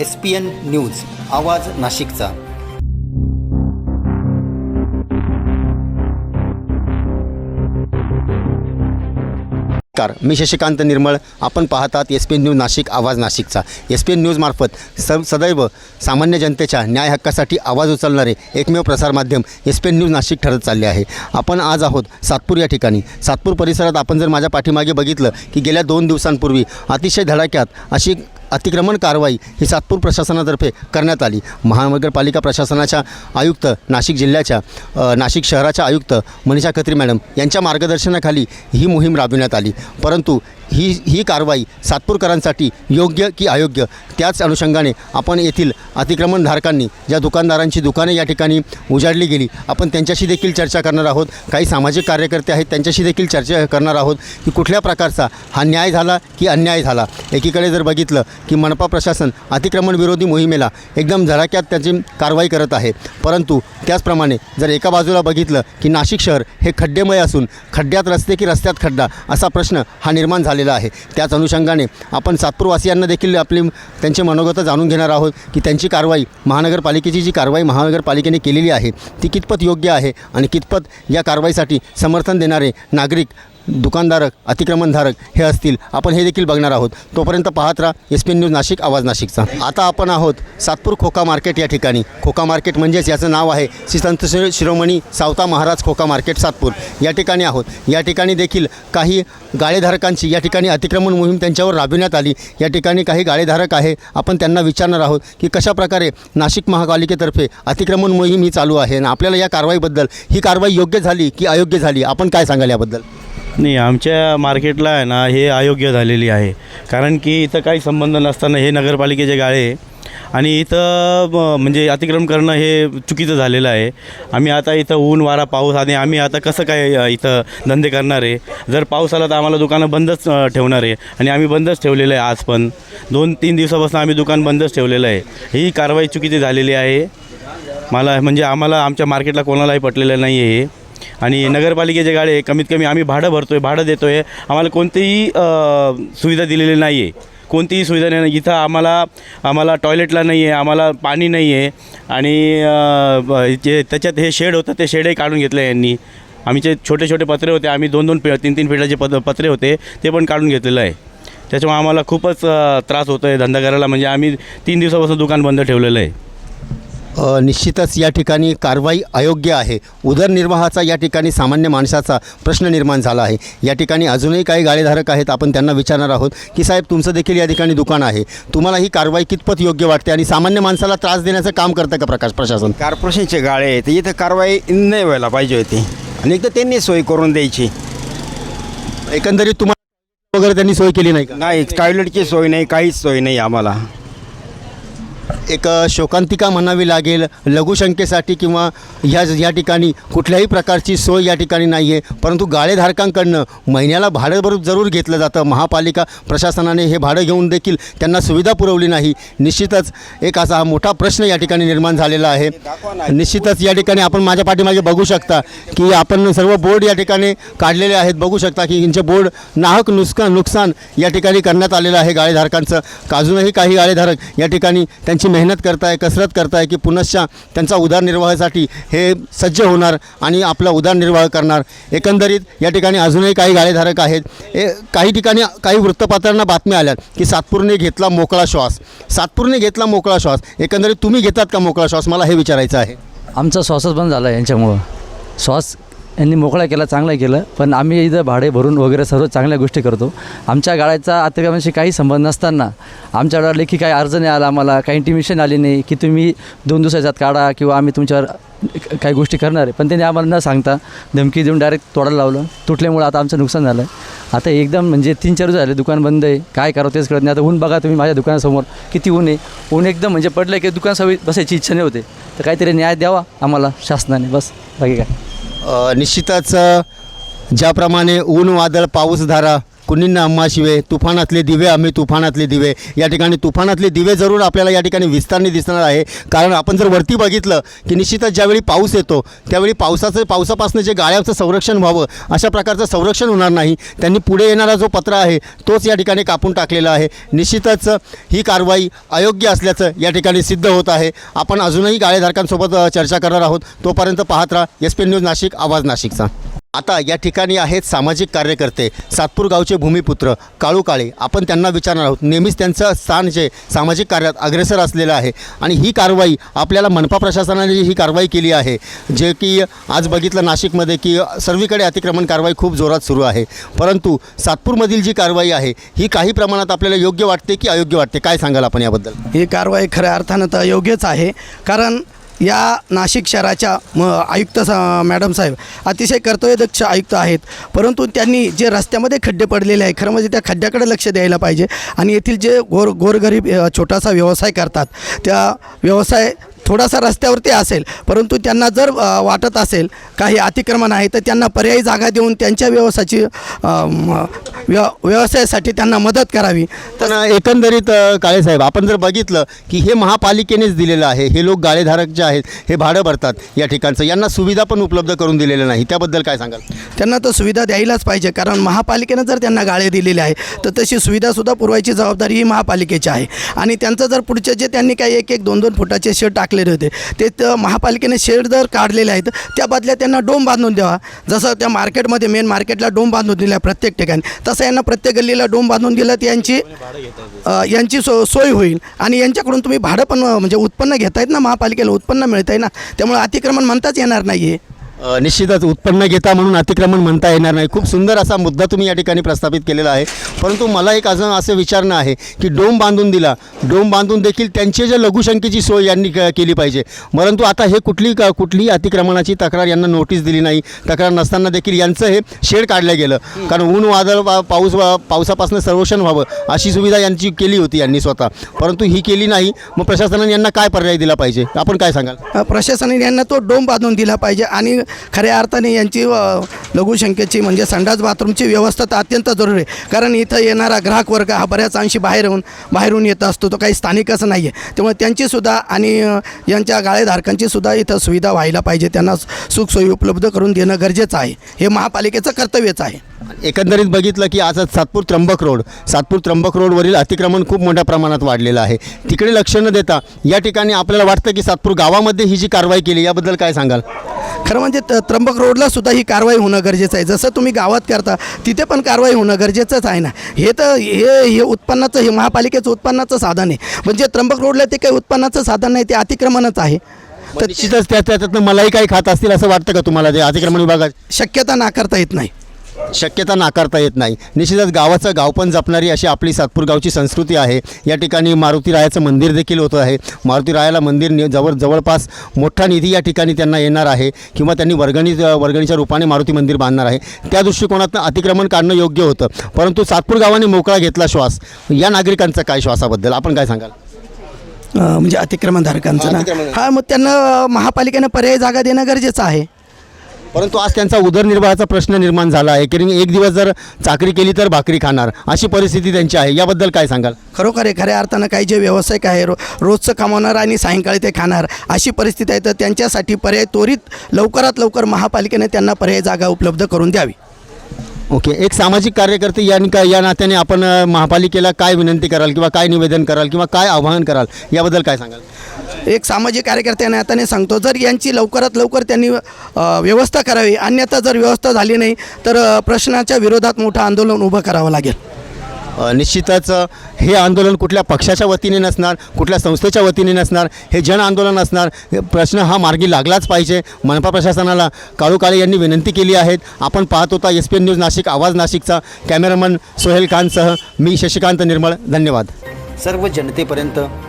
S P N news आवाज नाशिकचा. नमस्कार मी शशिकांत निर्मळ. आपण पाहतात S P N news Nashik आवाज नाशिकचा. एस पी एन न्यूजमार्फत स सदैव सामान्य जनतेच्या न्याय हक्कासाठी आवाज उचलणारे एकमेव प्रसारमाध्यम S P N news Nashik ठरत चालले आहे. आपण आज आहोत सातपूर या ठिकाणी. सातपूर परिसरात आपण जर माझ्या पाठीमागे बघितलं की गेल्या दोन दिवसांपूर्वी अतिशय धडाक्यात अशी अतिक्रमण कारवाई ही सातपूर प्रशासनातर्फे करण्यात आली. महानगरपालिका प्रशासनाच्या आयुक्त नाशिक जिल्ह्याच्या नाशिक शहराच्या आयुक्त मनीषा खत्री मॅडम यांच्या मार्गदर्शनाखाली ही मोहीम राबविण्यात आली. परंतु ही ही कारवाई सातपूरकरांसाठी योग्य की अयोग्य? त्याच अनुषंगाने आपण येथील अतिक्रमणधारकांनी ज्या दुकानदारांची दुकाने या ठिकाणी उजाडली गेली आपण त्यांच्याशी देखील चर्चा करणार आहोत. काही सामाजिक कार्यकर्ते आहेत त्यांच्याशी देखील चर्चा करणार आहोत की कुठल्या प्रकारचा हा न्याय झाला की अन्याय झाला? एकीकडे जर बघितलं की मनपा प्रशासन अतिक्रमण विरोधी मोहिमेला एकदम झडाक्यात त्याची कारवाई करत आहे. परंतु त्याचप्रमाणे जर एका बाजूला बघितलं की नाशिक शहर हे खड्डेमय असून खड्ड्यात रस्ते की रस्त्यात खड्डा असा प्रश्न हा निर्माण झाला आलेला आहे. त्याच अनुषंगाने आपण सातपूरवासियांना देखील आपली त्यांचे मनोगत जाणून घेणार आहोत की त्यांची कारवाई महानगरपालिकेची जी कारवाई महानगरपालिकेने केलेली आहे ती कितपत योग्य आहे आणि कितपत या कारवाईसाठी समर्थन देणारे नागरिक दुकानधारक अतिक्रमणधारक हे असतील आपण हे देखील बघणार आहोत. तोपर्यंत पाहत राहा एस पी न्यूज नाशिक आवाज नाशिकचा. आता आपण आहोत सातपूर खोका मार्केट या ठिकाणी. खोका मार्केट म्हणजेच याचं नाव आहे श्री संत शिरोमणी सावता महाराज खोका मार्केट सातपूर. या ठिकाणी आहोत. या ठिकाणी देखील काही गाळेधारकांची या ठिकाणी अतिक्रमण मोहीम त्यांच्यावर राबविण्यात आली. या ठिकाणी काही गाळेधारक आहे. आपण त्यांना विचारणार आहोत की कशाप्रकारे नाशिक महापालिकेतर्फे अतिक्रमण मोहीम ही चालू आहे आणि आपल्याला या कारवाईबद्दल ही कारवाई योग्य झाली की अयोग्य झाली? आपण काय सांगाल याबद्दल? नाही आमच्या मार्केटला आहे ना हे अयोग्य झालेली आहे. कारण की इथं काही संबंध नसताना हे नगरपालिकेचे गाळे आहे. आणि इथं म्हणजे अतिक्रमण करणं हे चुकीचं झालेलं आहे. आम्ही आता इथं ऊन वारा पाऊस आणि आम्ही आता कसं काय इथं धंदे करणार आहे? जर पाऊस आला तर आम्हाला दुकानं बंदच ठेवणार आहे. आणि आम्ही बंदच ठेवलेलं आहे आज पण. दोन तीन दिवसापासून आम्ही दुकान बंदच ठेवलेलं आहे. ही कारवाई चुकीची झालेली आहे. मला म्हणजे आम्हाला आमच्या मार्केटला कोणालाही पटलेलं नाही आहे हे. आणि नगरपालिकेचे गाडे कमीत कमी आम्ही भाडं भरतो आहे भाडं देतो आहे आम्हाला कोणतीही सुविधा दिलेली नाही आहे कोणतीही सुविधा नाही. इथं आम्हाला आम्हाला टॉयलेटला नाही आहे आम्हाला पाणी नाही आहे आणि जे त्याच्यात हे शेड होतं ते शेडही काढून घेतलं यांनी. आमचे छोटे छोटे पत्रे होते आम्ही दोन दोन पे तीन तीन फिटाचे पद पत्रे होते ते पण काढून घेतलेलं आहे. त्याच्यामुळे आम्हाला खूपच त्रास होतो आहे धंदा करायला. म्हणजे आम्ही तीन दिवसापासून दुकान बंद ठेवलेलं आहे. निश्चितच या ठिकाणी कारवाई अयोग्य आहे. उदरनिर्वाहाचा या ठिकाणी सामान्य माणसाचा प्रश्न निर्माण झाला आहे. या ठिकाणी अजूनही काही गाळेधारक आहेत. आपण त्यांना विचारणार आहोत की साहेब तुमचं देखील या ठिकाणी दुकान आहे. तुम्हाला ही कारवाई कितपत योग्य वाटते आणि सामान्य माणसाला त्रास देण्याचं काम करतं का प्रकाश प्रशासन? कॉर्पोरेशनचे गाळे आहेत. इथं कारवाई नाही व्हायला पाहिजे होती. आणि एक तर त्यांनी सोय करून द्यायची. एकंदरीत तुम्हाला वगैरे त्यांनी सोय केली नाही का? नाही टॉयलेटची सोय नाही काहीच सोय नाही आम्हाला. एक शोकांतिका म्हणावी लागेल लघुशंकेसाठी किंवा ह्या या ठिकाणी कुठल्याही प्रकारची सोय या ठिकाणी नाही आहे परंतु गाळेधारकांकडनं महिन्याला भाडं बरोबर जरूर घेतलं जातं. महापालिका प्रशासनाने हे भाडं घेऊन देखील त्यांना सुविधा पुरवली नाही. निश्चितच एक असा हा मोठा प्रश्न या ठिकाणी निर्माण झालेला आहे. निश्चितच या ठिकाणी आपण माझ्या पाठीमागे बघू शकता की आपण सर्व बोर्ड या ठिकाणी काढलेले आहेत. बघू शकता की यांचे बोर्ड नाहक नुसका नुकसान या ठिकाणी करण्यात आलेलं आहे गाळेधारकांचं. अजूनही काही गाळेधारक या ठिकाणी त्यांची मेहनत करताय कसरत करताय की पुनश्च त्यांचा उदारनिर्वाहासाठी हे सज्ज होणार आणि आपला उदारनिर्वाह करणार. एकंदरीत या ठिकाणी अजूनही काही गाळेधारक आहेत. ए काही ठिकाणी काही वृत्तपत्रांना बातम्या आल्यात की सातपूरने घेतला मोकळा श्वास. सातपूरने घेतला मोकळा श्वास. एकंदरीत तुम्ही घेतात का मोकळा श्वास? मला हे विचारायचं आहे. आमचा श्वासच बंद झाला आहे यांच्यामुळं. श्वास यांनी मोकळा केला चांगला केलं. पण आम्ही इथं भाडे भरून वगैरे सर्व चांगल्या गोष्टी करतो. आमच्या गाड्याचा अतिक्रमणाशी काही संबंध नसताना आमच्याकडं की काही अर्ज नाही आला आम्हाला काही इंटिमेशन आली नाही की तुम्ही दोन दिवसाच्यात काढा किंवा आम्ही तुमच्यावर काही गोष्टी करणार आहे. पण त्यांनी आम्हाला न सांगता धमकी देऊन डायरेक्ट तोडायला लावलं. तुटल्यामुळं आता आमचं नुकसान झालं. आता एकदम म्हणजे तीन चार दिवस झाले दुकान बंद आहे. काय करावं तेच कळत नाही. आता ऊन बघा तुम्ही माझ्या दुकानासमोर किती ऊन आहे. ऊन एकदम म्हणजे पडलं की दुकानासमोर बसायची इच्छा नाही होते. तर काहीतरी न्याय द्यावा आम्हाला शासनाने. बस बाकी काय? निश्चितच ज्याप्रमाणे ऊन वादळ पाऊस धारा कुणींना अम्मा शिवे तुफानातले दिवे आम्ही तुफानातले दिवे. या ठिकाणी तुफानातले दिवे जरूर आपल्याला या ठिकाणी विस्तारने दिसणार आहे. कारण आपण जर वरती बघितलं की निश्चितच ज्यावेळी पाऊस येतो त्यावेळी पावसाचं पावसापासून जे गाळ्याचं संरक्षण व्हावं अशा प्रकारचं संरक्षण होणार नाही. त्यांनी पुढे येणारा जो पत्र आहे तोच या ठिकाणी कापून टाकलेला आहे. निश्चितच ही कारवाई अयोग्य असल्याचं या ठिकाणी सिद्ध होत आहे. आपण अजूनही गाळेधारकांसोबत चर्चा करणार आहोत. तोपर्यंत पाहत राहा. एस पी न्यूज नाशिक आवाज नाशिकचा. आता या ठिकाणी आहेत सामाजिक कार्यकर्ते सातपूर गावचे भूमिपुत्र काळू काळे. आपण त्यांना विचारणार आहोत नेहमीच त्यांचं स्थान जे सामाजिक कार्यात अग्रेसर असलेलं आहे आणि ही कारवाई आपल्याला मनपा प्रशासनाने ही कारवाई केली आहे. जे की आज बघितलं नाशिकमध्ये की सर्वीकडे अतिक्रमण कारवाई खूप जोरात सुरू आहे. परंतु सातपूरमधील जी कारवाई आहे ही काही प्रमाणात आपल्याला योग्य वाटते की अयोग्य वाटते? काय सांगाल आपण याबद्दल? ही कारवाई खऱ्या अर्थानं तर योग्यच आहे. कारण या नाशिक शहराच्या म आयुक्त सा मॅडम साहेब अतिशय कर्तव्यदक्ष आयुक्त आहेत. परंतु त्यांनी जे रस्त्यामध्ये खड्डे पडलेले आहे खरं म्हणजे त्या खड्ड्याकडे लक्ष द्यायला पाहिजे. आणि येथील जे गोर गोरगरीब छोटासा व्यवसाय करतात त्या व्यवसाय थोडासा रस्त्यावरती असेल परंतु त्यांना जर वाटत असेल काही अतिक्रमण आहे तर त्यांना पर्यायी जागा देऊन त्यांच्या व्यवसायाची व्य व्यवसायासाठी त्यांना मदत करावी. पण एकंदरीत काळेसाहेब आपण जर बघितलं की हे महापालिकेनेच दिलेलं आहे हे लोक गाळेधारक जे आहेत हे भाडं भरतात या ठिकाणचं यांना सुविधा पण उपलब्ध करून दिलेल्या नाही त्याबद्दल काय सांगाल? त्यांना तर सुविधा द्यायलाच पाहिजे कारण महापालिकेनं जर त्यांना गाळे दिलेले आहे तर तशी सुविधासुद्धा पुरवायची जबाबदारी ही महापालिकेची आहे. आणि त्यांचं जर पुढचे जे त्यांनी काही एक एक दोन दोन फुटाचे शेड टाकलेले होते. ते तर महापालिकेने शेड जर काढलेले आहेत. त्या बदल्या त्यांना डोम बांधून द्यावा. जसं त्या मार्केटमध्ये मेन मार्केटला डोम बांधून दिला प्रत्येक ठिकाणी. तसं यांना प्रत्येक गल्लीला डोम बांधून दिलं तर यांची यांची सो सोय होईल. आणि यांच्याकडून तुम्ही भाडं पण म्हणजे उत्पन्न घेतायत ना महापालिकेला उत्पन्न मिळत आहे ना. त्यामुळे अतिक्रमण म्हणताच येणार नाही आहे निश्चितच उत्पन्न घेता म्हणून अतिक्रमण म्हणता येणार नाही. खूप सुंदर असा मुद्दा तुम्ही या ठिकाणी प्रस्थापित केलेला आहे. परंतु मला एक अजून असं विचारणं आहे की डोम बांधून दिला. डोम बांधून देखील त्यांचे जे लघुशंकेची सोय यांनी क- केली पाहिजे. परंतु आता हे कुठली क- कुठलीही अतिक्रमणाची तक्रार यांना नोटीस दिली नाही. तक्रार नसताना देखील यांचं हे शेड काढलं गेलं. कारण ऊन वादळ वा- पाऊस वा- पावसापासून संरक्षण व्हावं अशी सुविधा यांची केली होती यांनी स्वतः. परंतु ही केली नाही. मग प्रशासनाने यांना काय पर्याय दिला पाहिजे? आपण काय सांगाल? प्रशासनाने यांना तो डोम बांधून दिला पाहिजे आणि खऱ्या अर्थाने यांची लघुशंकेची म्हणजे संडास बाथरूमची व्यवस्था तर अत्यंत जरुरी आहे. कारण इथं येणारा ग्राहक वर्ग हा बऱ्याच अंशी बाहेरून बाहेरून येत असतो. तो काही स्थानिकच नाही आहे त्यामुळे त्यांचीसुद्धा आणि यांच्या गाळेधारकांची सुद्धा इथं सुविधा व्हायला पाहिजे. त्यांना सुखसोयी उपलब्ध करून देणं गरजेचं आहे. हे महापालिकेचं कर्तव्यच आहे. एकंदरीत बघितलं की आज सातपूर त्र्यंबक रोड सातपूर त्र्यंबक रोडवरील अतिक्रमण खूप मोठ्या प्रमाणात वाढलेलं आहे. तिकडे लक्ष न देता या ठिकाणी आपल्याला वाटतं की सातपूर गावामध्ये ही जी कारवाई केली याबद्दल काय सांगाल? खरं म्हणजे त- त्र्यंबक रोडला सुद्धा ही कारवाई होणं गरजेचं आहे. जसं तुम्ही गावात करता तिथे पण कारवाई होणं गरजेचंच आहे ना? हे तर हे हे उत्पन्नाचं हे महापालिकेचं उत्पन्नाचं साधन आहे. म्हणजे त्र्यंबक रोडला ते काही उत्पन्नाचं साधन नाही ते अतिक्रमणच आहे. तर निश्चितच त्या त्याच्यातनं मलाही काही खात असतील असं वाटतं का तुम्हाला ते अतिक्रमण विभागात? शक्यता नाकारता येत नाही. शक्यता नाकारता येत नाही. निश्चितच गावाचं गाव पण जपणारी अशी आपली सातपूर गावची संस्कृती आहे. या ठिकाणी मारुती रायाचं मंदिर देखील होतं आहे. मारुती रायाला मंदिर नि- जवळ जवळपास मोठा निधी या ठिकाणी त्यांना येणार आहे किंवा त्यांनी वर्गणी वर्गणीच्या रूपाने मारुती मंदिर बांधणार आहे. त्या दृष्टिकोनातून अतिक्रमण काढणं योग्य होतं. परंतु सातपूर गावाने मोकळा घेतला श्वास. या नागरिकांचा काय श्वासाबद्दल? आपण काय सांगाल? म्हणजे अतिक्रमणधारकांचं ना. हा मग त्यांना महापालिकेनं पर्यायी जागा देणं गरजेचं आहे. परंतु आज त्यांचा उदरनिर्वाहाचा प्रश्न निर्माण झाला आहे. कारण एक दिवस जर चाकरी केली तर भाकरी खाणार. अशी परिस्थिती त्यांची आहे. याबद्दल काय सांगाल? खरोखर आहे. खऱ्या अर्थानं काही जे व्यावसायिक आहे रो रोजचं कमावणार आणि सायंकाळी ते खाणार अशी परिस्थिती आहे तर त्यांच्यासाठी पर्याय त्वरित लवकरात लवकर महापालिकेने त्यांना पर्यायी जागा उपलब्ध करून द्यावी. ओके. एक सामाजिक कार्यकर्ते या का या नात्याने आपण महापालिकेला काय विनंती कराल किंवा काय निवेदन कराल किंवा काय आवाहन कराल? याबद्दल काय सांगाल? एक सामाजिक कार्यकर्त्या नात्याने सांगतो जर यांची लवकरात लवकर त्यांनी व्यवस्था करावी अन्यथा जर व्यवस्था झाली नाही तर प्रश्नाच्या विरोधात मोठं आंदोलन उभं करावं लागेल. निश्चितच हे आंदोलन कुठल्या पक्षाच्या वतीने नसणार कुठल्या संस्थेच्या वतीने नसणार हे जन आंदोलन असणार हे प्रश्न हा मार्गी लागलाच पाहिजे. मनपा प्रशासनाला काळू काळे यांनी विनंती केली आहेत. आपण पाहत होता S P N news Nashik आवाज नाशिकचा कॅमेरामन सोहेल खानसह मी शशिकांत निर्मळ धन्यवाद. सर्व जनतेपर्यंत